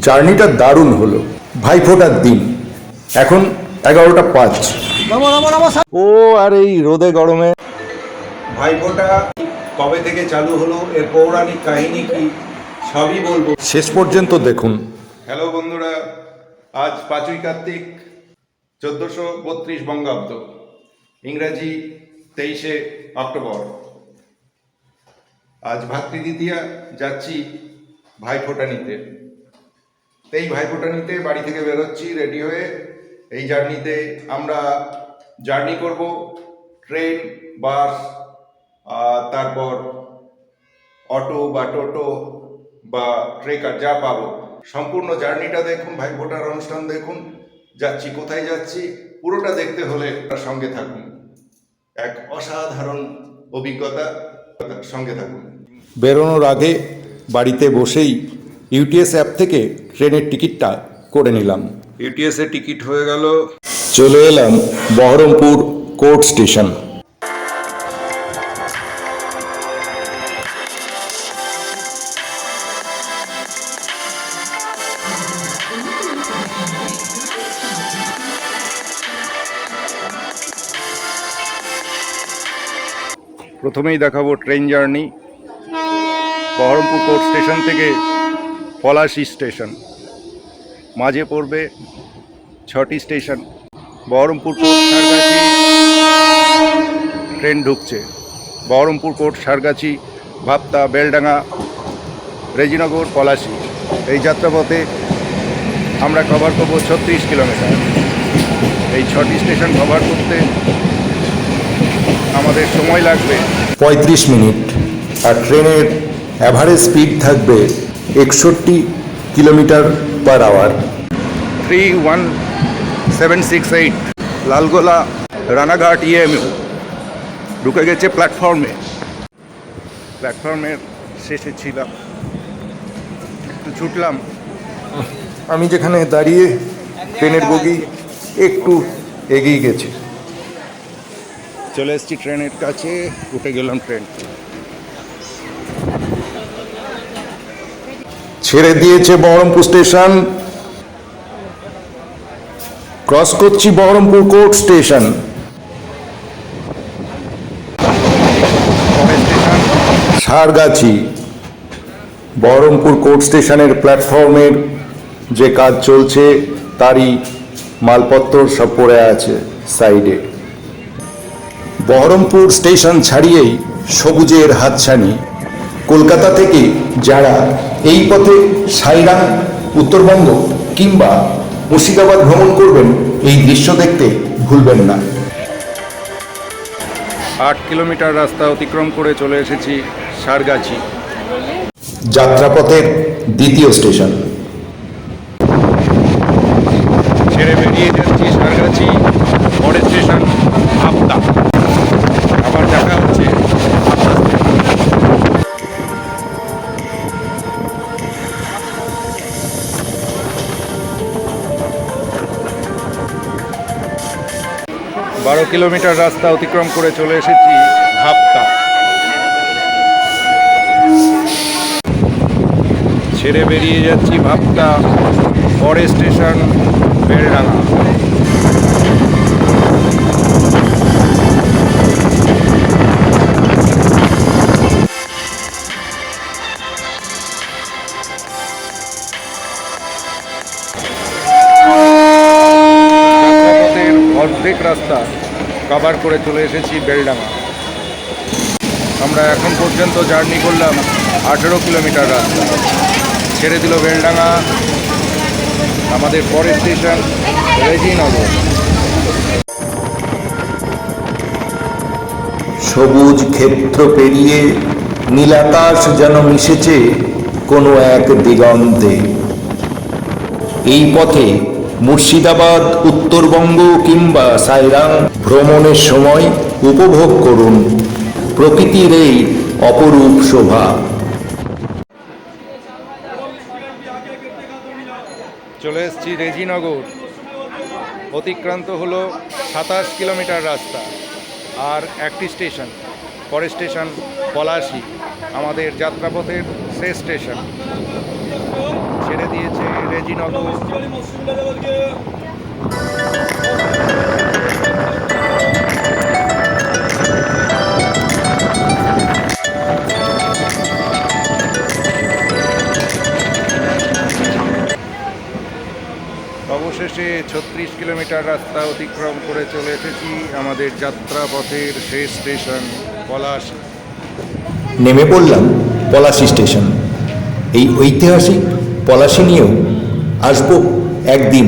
জার্নিটা দারুণ হলো। ভাইফোঁটার দিন। এখন এগারোটা পাঁচ। ও আর এই রোদে গরমে। ভাইফোঁটা কবে থেকে চালু হলো? এর পৌরাণিক কাহিনী কি? সবই বলব। শেষ পর্যন্ত দেখুন। হ্যালো বন্ধুরা আজ পাঁচই কার্তিক চোদ্দোশো বত্রিশ বঙ্গাব্দ। ইংরাজি তেইশে অক্টোবর। আজ ভাতৃদ্বিতীয়া যাচ্ছি ভাইফোঁটা নিতে। এই ভাইফোঁটা নিতে বাড়ি থেকে বেরোচ্ছি রেডি হয়ে এই জার্নিতে আমরা জার্নি করব ট্রেন বাস তারপর অটো বা টোটো বা ট্রেকার যা পাবো। সম্পূর্ণ জার্নিটা দেখুন ভাই ভোটার অনুষ্ঠান দেখুন, যাচ্ছি, কোথায় যাচ্ছি, পুরোটা দেখতে হলে তার সঙ্গে থাকুন। এক অসাধারণ অভিজ্ঞতা সঙ্গে থাকুন। বেরোনোর আগে বাড়িতে বসেই ইউটিএস অ্যাপ থেকে ট্রেনের টিকিটটা করে নিলাম। ইউটিএস এ টিকিট হয়ে গেল। চলে এলাম বহরমপুর কোর্ট স্টেশন। প্রথমেই দেখাবো train journey. Baharampur court station থেকে পলাশি স্টেশন। মাঝে পড়বে ছটি স্টেশন। বহরমপুর ট্রেন ঢুকছে। বহরমপুর কোর্ট সারগাছি ভাপ্তা বেলডাঙ্গা, রেজিনগর, পলাশি। এই যাত্রাপথে আমরা কভার করব ছত্রিশ কিলোমিটার। এই ছটি স্টেশন কভার করতে আমাদের সময় লাগবে। পঁয়ত্রিশ মিনিট। আর ট্রেনের অ্যাভারেজ স্পিড থাকবে একষট্টি kilometre per hour three one seven six eight Lalgola Ranaghat EMU ঢুকে গেছে প্ল্যাটফর্মে প্ল্যাটফর্মের শেষে ছিলাম। একটু ছুটলাম। আমি যেখানে দাঁড়িয়ে ট্রেনের বগি একটু এগিয়ে গেছে। চলে এসেছি ট্রেনের কাছে উঠে গেলাম ট্রেন ছেড়ে দিয়েছে বহরমপুর স্টেশন। ক্রস করছি Baharampur court station. Sargachhi Baharampur court স্টেশনের প্ল্যাটফর্মের যে কাজ চলছে, তারই মালপত্র সব পড়ে আছে সাইডে। বহরমপুর স্টেশন ছাড়িয়েই সবুজের হাতছানি। কলকাতা থেকে যারা এই পথে সাইরাম উত্তরবঙ্গ কিংবা মুর্শিদাবাদ ভ্রমণ করবেন এই দৃশ্য দেখতে ভুলবেন না। আট কিলোমিটার রাস্তা অতিক্রম করে চলে এসেছি সারগাছি। যাত্রাপথের দ্বিতীয় স্টেশন। ছেড়ে বেরিয়ে যাচ্ছি সারগাছি পরের স্টেশন। কিলোমিটার রাস্তা অতিক্রম করে চলে এসেছি হাবদা ছেড়ে বেরিয়ে যাচ্ছি ভাবতা পরে স্টেশন যাত্রাপথের অর্ধেক রাস্তা কভার করে চলে এসেছি বেলডাঙ্গা। আমরা এখন পর্যন্ত জার্নি করলাম আঠেরো কিলোমিটার রাস্তা। ছেড়ে দিল বেলডাঙ্গা। আমাদের পরের স্টেশন রেজিনগর। সবুজ ক্ষেত্র পেরিয়ে নীলাকাশ যেন মিশেছে কোনো এক দিগন্তে। এই পথে মুর্শিদাবাদ, উত্তরবঙ্গ কিংবা সাইরাম ভ্রমণের সময় উপভোগ করুন। প্রকৃতির এই অপরূপ শোভা। চলে এসেছি রেজিনগর। অতিক্রান্ত হলো সাতাশ কিলোমিটার রাস্তা আর একটি স্টেশন। পরের স্টেশন পলাশি, আমাদের যাত্রাপথের শেষ স্টেশন। ছেড়ে দিয়েছে রেজিনগর। অবশেষে ছত্রিশ কিলোমিটার রাস্তা অতিক্রম করে চলে এসেছি আমাদের যাত্রাপথের শেষ স্টেশন পলাশ। নেমে পড়লাম পলাশি স্টেশন। এই ঐতিহাসিক পলাশি নিয়েও আসব একদিন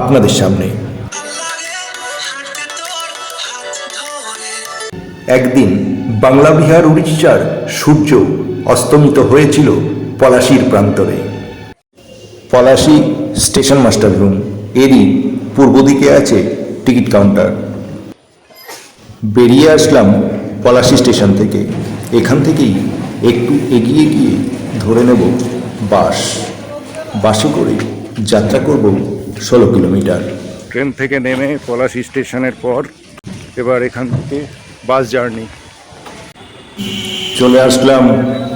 আপনাদের সামনে। একদিন বাংলা বিহার উড়িষ্যার সূর্য অস্তমিত হয়েছিল পলাশির প্রান্তরে। পলাশি স্টেশন মাস্টার রুম, এরই পূর্ব দিকে আছে টিকিট কাউন্টার। বেরিয়ে আসলাম পলাশি স্টেশন থেকে। এখান থেকেই একটু এগিয়ে গিয়ে ধরে নেব বাস। বাসে করে যাত্রা করব ষোলো কিলোমিটার। ট্রেন থেকে নেমে পলাশি স্টেশনের পর এবার এখান থেকে বাস জার্নি। চলে আসলাম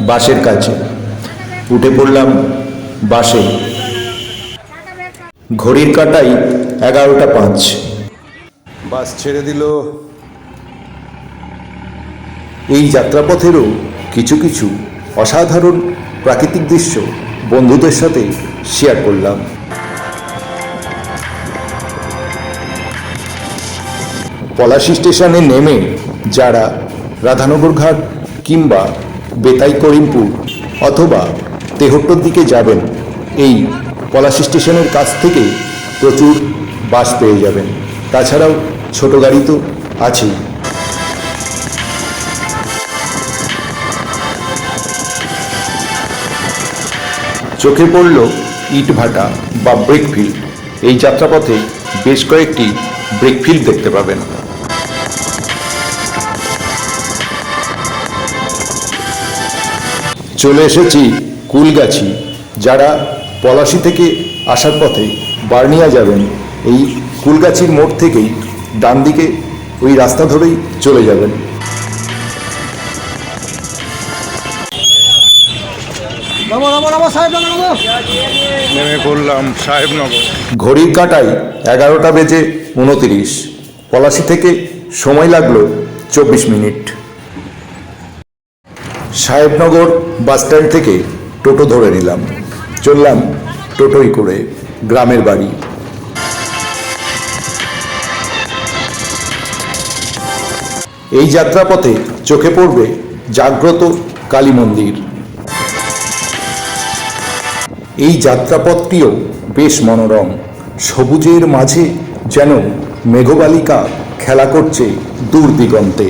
বাসের কাছে। উঠে পড়লাম বাসে। ঘড়ির কাটাই এগারোটা পাঁচ। বাস ছেড়ে দিল। এই যাত্রাপথেরও কিছু কিছু অসাধারণ প্রাকৃতিক দৃশ্য বন্ধুদের সাথে শেয়ার করলাম। পলাশি স্টেশনে নেমে যারা রাধানগর ঘাট কিংবা বেতাই করিমপুর অথবা তেহট্টর দিকে যাবেন, এই পলাশি স্টেশনের কাছ থেকে প্রচুর বাস পেয়ে যাবেন। তাছাড়াও ছোট গাড়ি তো আছেই। চোখে পড়ল ইটভাটা বা ব্রেকফিল্ড এই যাত্রাপথে বেশ কয়েকটি ব্রেকফিল্ড দেখতে পাবেন। চলে এসেছি কুলগাছি, যারা পলাশি থেকে আসার পথে বার্নিয়া যাবেন। এই কুলগাছির মোড় থেকেই ডান দিকে ওই রাস্তা ধরেই চলে যাবেন। নমো পড়লাম সাহেবনগর। ঘড়ির কাঁটায় এগারোটা বেজে উনতিরিশ। পলাশি থেকে সময় লাগল চব্বিশ মিনিট। সাহেবনগর বাসস্ট্যান্ড থেকে টোটো ধরে নিলাম। চললাম টোটোই করে গ্রামের বাড়ি। এই যাত্রাপথে চোখে পড়বে জাগ্রত কালী মন্দির। এই যাত্রাপথটিও বেশ মনোরম। সবুজের মাঝে যেন মেঘবালিকা খেলা করছে দূর দিগন্তে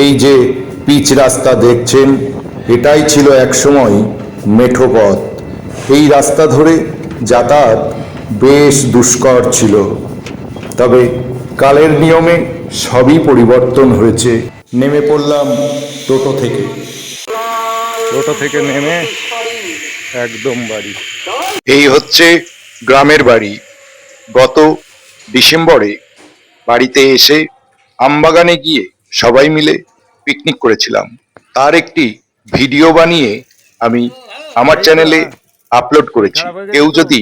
এই যে পিচ রাস্তা দেখছেন, এটাই ছিল একসময় মেঠো পথ এই রাস্তা ধরে যাতায়াত বেশ দুষ্কর ছিল। তবে কালের নিয়মে সবই পরিবর্তন হয়েছে। নেমে পড়লাম টোটো থেকে। টোটো থেকে নেমে একদম বাড়ি। এই হচ্ছে গ্রামের বাড়ি। গত ডিসেম্বরে বাড়িতে এসে আমবাগানে গিয়ে সবাই মিলে পিকনিক করেছিলাম। তার একটি ভিডিও বানিয়ে আমি আমার চ্যানেলে আপলোড করেছি। কেউ যদি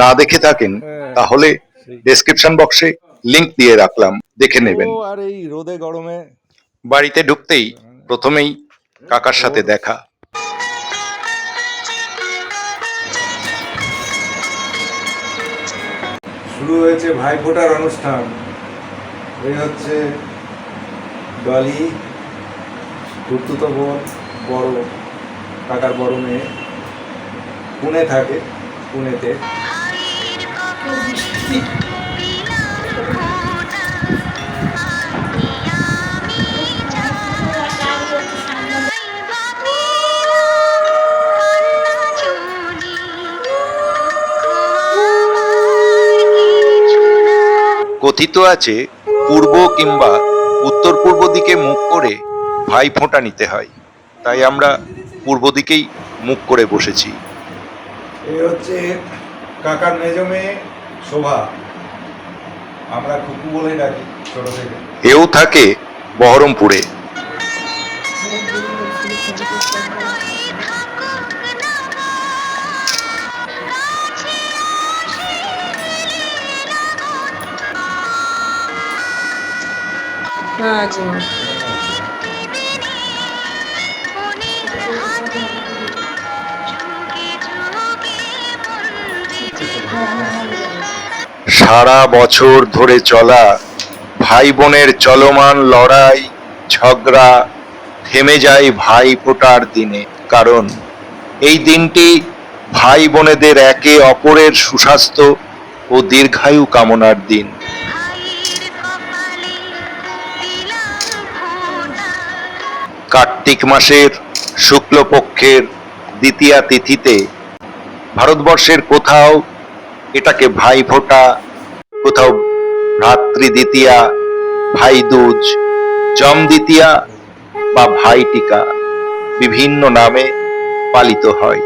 না দেখে থাকেন তাহলে ডেসক্রিপশন বক্সে লিংক দিয়ে রাখলাম। দেখে নেবেন। আর এই রোদে গরমে বাড়িতে ঢুকতেই প্রথমেই কাকার সাথে দেখা। শুরু হয়েছে ভাইফোঁটার অনুষ্ঠান। এই হচ্ছে ডলি কুর্তুতো বোন বড় কাকার বড় মেয়ে। পুনে থাকে পুনেতে। কথিত আছে পূর্ব কিংবা উত্তর পূর্ব দিকে মুখ করে ভাই ফোঁটা নিতে হয়। তাই আমরা পূর্ব দিকেই মুখ করে বসেছি। এই হচ্ছে কাকার মেজ মেয়ে শোভা। আমরা খুকু বলে ডাকি ছোট থেকে। এও থাকে বহরমপুরে। হ্যাঁ সারা বছর ধরে চলা ভাই বোনের চলমান লড়াই, ঝগড়া থেমে যায় ভাই ফোটার দিনে। কারণ এই দিনটি ভাই বোনেদের একে অপরের সুস্বাস্থ্য ও দীর্ঘায়ু কামনার দিন। কার্তিক মাসের শুক্লপক্ষের দ্বিতীয়া তিথিতে ভারতবর্ষের কোথাও এটাকে ভাই ফোঁটা, কোথাও ভ্রাতৃ দ্বিতীয়া, ভাই দুজ, জম দ্বিতীয়া বা ভাই টিকা বিভিন্ন নামে পালিত হয়।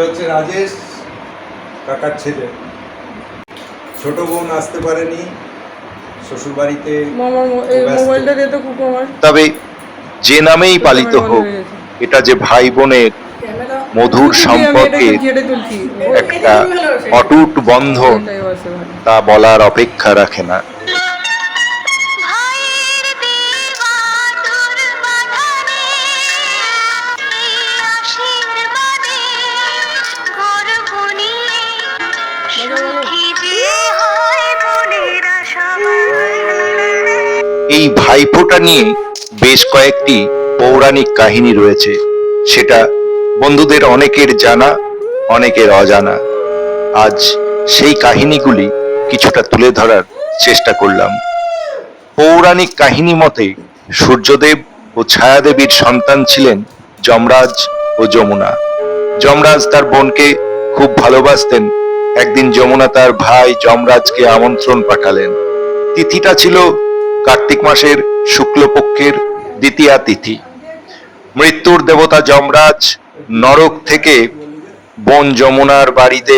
হচ্ছে রাজেশ। কাকার ছেলে। ছোট বোন আসতে পারেনি শ্বশুর বাড়িতে মামার মো- এই ব্যস্ত। মোবাইলটা দিয়ে তো কুকু আমার। তবে যে নামেই পালিত হোক এটা যে ভাই বোনের মধুর সম্পর্কে একটা অটুট বন্ধন। তা বলার অপেক্ষা রাখে না। এই ভাইফোঁটা নিয়ে বেশ কয়েকটি পৌরাণিক কাহিনী রয়েছে। সেটা বন্ধুদের অনেকের জানা, অনেকের অজানা। আজ সেই কাহিনীগুলি কিছুটা তুলে ধরার চেষ্টা করলাম। পৌরাণিক কাহিনী মতে সূর্যদেব ও ছায়াদেবীর সন্তান ছিলেন যমরাজ ও যমুনা। যমরাজ তার বোনকে খুব ভালোবাসতেন। একদিন যমুনা তার ভাই যমরাজকে আমন্ত্রণ পাঠালেন। তিথিটা ছিল কার্তিক মাসের শুক্লপক্ষের দ্বিতীয়া তিথি। মৃত্যুর দেবতা যমরাজ নরক থেকে বোন যমুনার বাড়িতে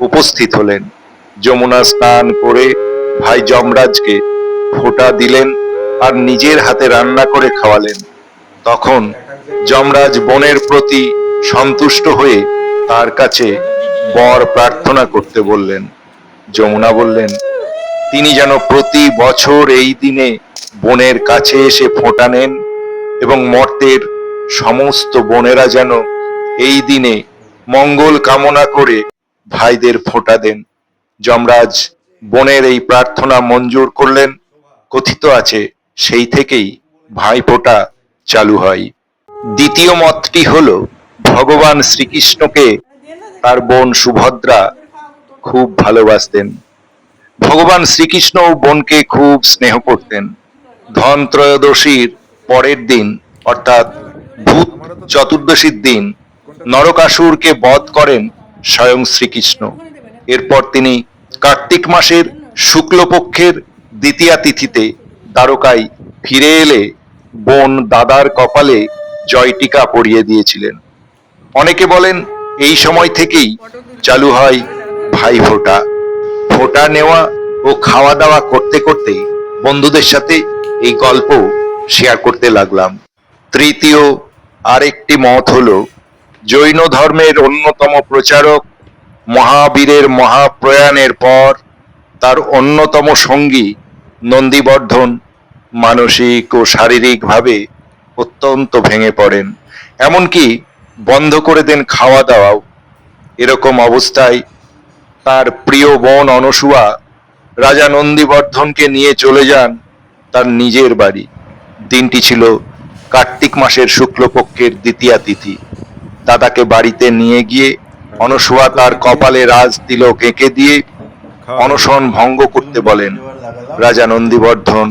উপস্থিত হলেন। যমুনা স্নান করে ভাই যমরাজকে ফোঁটা দিলেন আর নিজের হাতে রান্না করে খাওয়ালেন। তখন যমরাজ বোনের প্রতি সন্তুষ্ট হয়ে তার কাছে বর প্রার্থনা করতে বললেন। যমুনা বললেন তিনি যেন প্রতি বছর এই দিনে বোনের কাছে এসে ফোঁটা নেন এবং মর্তের সমস্ত বোনেরা যেন এই দিনে মঙ্গল কামনা করে ভাইদের ফোঁটা দেন। যমরাজ বোনের এই প্রার্থনা মঞ্জুর করলেন। কথিত আছে, সেই থেকেই ভাই ফোঁটা চালু হয়। দ্বিতীয় মতটি হল, ভগবান শ্রীকৃষ্ণকে তার বোন সুভদ্রা খুব ভালোবাসতেন। ভগবান শ্রীকৃষ্ণ বোনকে খুব স্নেহ করতেন। ধন ত্রয়োদশীর পরের দিন, অর্থাৎ ভূত চতুর্দশীর দিন, নরকাসুরকে বধ করেন স্বয়ং শ্রীকৃষ্ণ। এরপর তিনি কার্তিক মাসের শুক্লপক্ষের দ্বিতীয়া তিথিতে দ্বারকায় ফিরে এলে বোন দাদার কপালে জয়টিকা পরিয়ে দিয়েছিলেন। অনেকে বলেন, এই সময় থেকেই চালু হয় ভাই ফোঁটা ফোঁটা নেওয়া ও খাওয়া দাওয়া করতে করতে বন্ধুদের সাথে এই গল্প শেয়ার করতে লাগলাম। তৃতীয়, আরেকটি মত হলো, জৈন ধর্মের অন্যতম প্রচারক মহাবীরের মহাপ্রয়াণের পর তার অন্যতম সঙ্গী নন্দীবর্ধন মানসিক ও শারীরিকভাবে অত্যন্ত ভেঙে পড়েন। এমনকি বন্ধ করে দেন খাওয়া দাওয়াও। এরকম অবস্থায় তার প্রিয় বোন অনসুয়া রাজা নন্দীবর্ধনকে নিয়ে চলে যান তার নিজের বাড়ি। দিনটি ছিল কার্তিক মাসের শুক্লপক্ষের দ্বিতীয়া তিথি। দাদাকে বাড়িতে নিয়ে গিয়ে অনসুয়া তার কপালে রাজ তিলক এঁকে দিয়ে অনশন ভঙ্গ করতে বলেন। রাজা নন্দীবর্ধন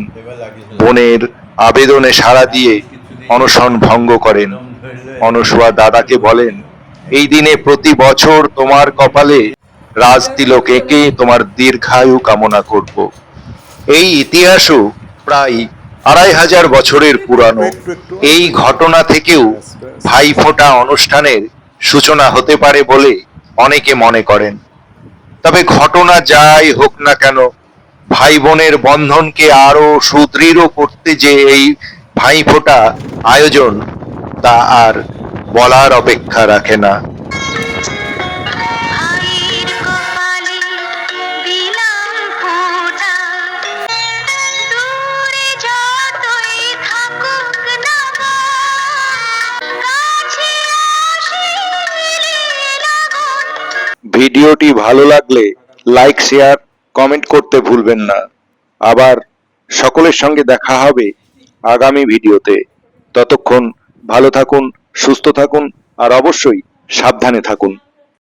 বোনের আবেদনে সাড়া দিয়ে অনশন ভঙ্গ করেন। অনসুয়া দাদাকে বলেন, এই দিনে প্রতি বছর তোমার কপালে রাজ তিলক এঁকে তোমার দীর্ঘায়ু কামনা করব। এই ইতিহাসও প্রায় আড়াই হাজার বছরের পুরানো। এই ঘটনা থেকেও ভাইফোঁটা অনুষ্ঠানের সূচনা হতে পারে বলে অনেকে মনে করেন। তবে ঘটনা যাই হোক না কেন ভাই বোনের বন্ধনকে আরও সুদৃঢ় করতে যে এই ভাইফোঁটা আয়োজন, তা আর বলার অপেক্ষা রাখে না। ভিডিওটি ভালো লাগলে লাইক শেয়ার কমেন্ট করতে ভুলবেন না। আবার সকলের সঙ্গে দেখা হবে আগামী ভিডিওতে। ততক্ষণ ভালো থাকুন, সুস্থ থাকুন, আর অবশ্যই সাবধানে থাকুন।